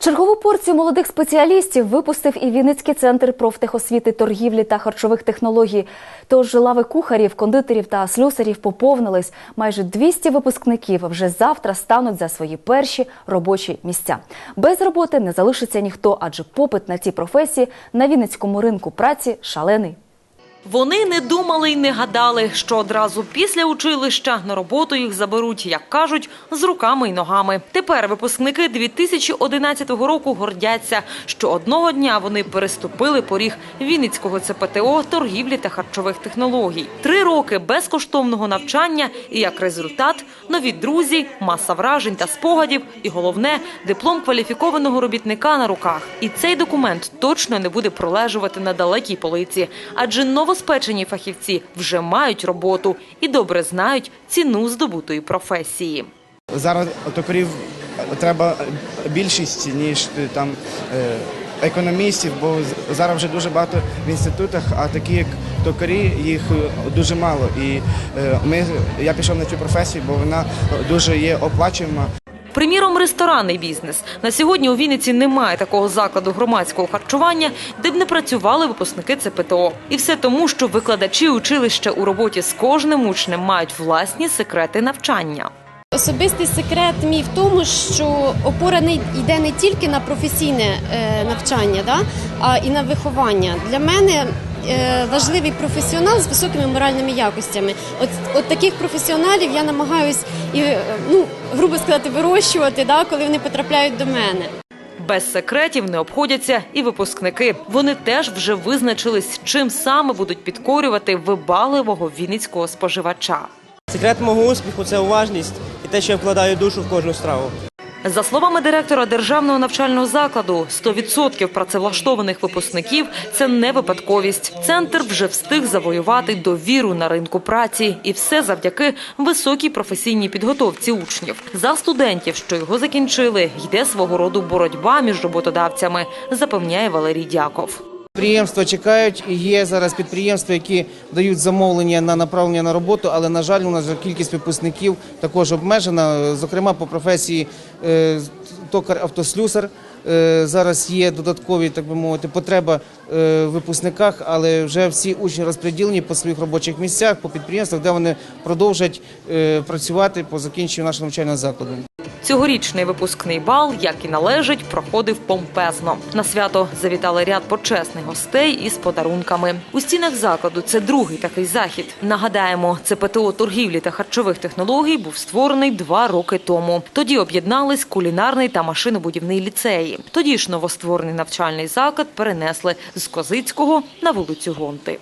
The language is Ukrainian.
Чергову порцію молодих спеціалістів випустив і Вінницький центр профтехосвіти, торгівлі та харчових технологій. Тож лави кухарів, кондитерів та слюсарів поповнились. Майже 200 випускників вже завтра стануть за свої перші робочі місця. Без роботи не залишиться ніхто, адже попит на ці професії на Вінницькому ринку праці шалений. Вони не думали й не гадали, що одразу після училища на роботу їх заберуть, як кажуть, з руками й ногами. Тепер випускники 2011 року гордяться, що одного дня вони переступили поріг Вінницького ЦПТО торгівлі та харчових технологій. Три роки безкоштовного навчання і як результат нові друзі, маса вражень та спогадів, і головне диплом кваліфікованого робітника на руках. І цей документ точно не буде пролежувати на далекій полиці, адже новоспечені фахівці вже мають роботу і добре знають ціну здобутої професії. Зараз токарів треба більшість, ніж е, там е, економістів, бо зараз вже дуже багато в інститутах, а такі як токарі, їх е, дуже мало. І ми, я пішов на цю професію, бо вона дуже є оплачуєма. Приміром, ресторанний бізнес. На сьогодні у Вінниці немає такого закладу громадського харчування, де б не працювали випускники ЦПТО. І все тому, що викладачі училища у роботі з кожним учнем мають власні секрети навчання. Особистий секрет мій в тому, що опора не йде не тільки на професійне е, навчання, а і на виховання. Для мене важливий професіонал з високими моральними якостями. От, от таких професіоналів я намагаюсь і е, ну грубо сказати, вирощувати, да, коли вони потрапляють до мене. Без секретів не обходяться і випускники. Вони теж вже визначились, чим саме будуть підкорювати вибагливого вінницького споживача. Секрет мого успіху це уважність і те, що я вкладаю душу в кожну страву. За словами директора державного навчального закладу, 100% працевлаштованих випускників це не випадковість. Центр вже встиг завоювати довіру на ринку праці, і все завдяки високій професійній підготовці учнів. За студентів, що його закінчили, йде свого роду боротьба між роботодавцями, запевняє Валерій Дяков. Підприємства чекають і є зараз підприємства, які дають замовлення на направлення на роботу, але на жаль, у нас кількість випускників також обмежена. Зокрема, по професії е, токар-автослюсар. Е, Зараз є додаткові, так би мовити, потреба е, в випускниках, але вже всі учні розподілені по своїх робочих місцях, по підприємствах, де вони продовжать працювати по закінченню нашого навчального закладу. Цьогорічний випускний бал, як і належить, проходив помпезно. На свято завітали ряд почесних гостей із подарунками. У стінах закладу це другий такий захід. Нагадаємо, ЦПТО торгівлі та харчових технологій був створений два роки тому. Тоді об'єднались кулінарний та машинобудівний ліцеї. Тоді ж новостворений навчальний заклад перенесли з Козицького на вулицю Гонти.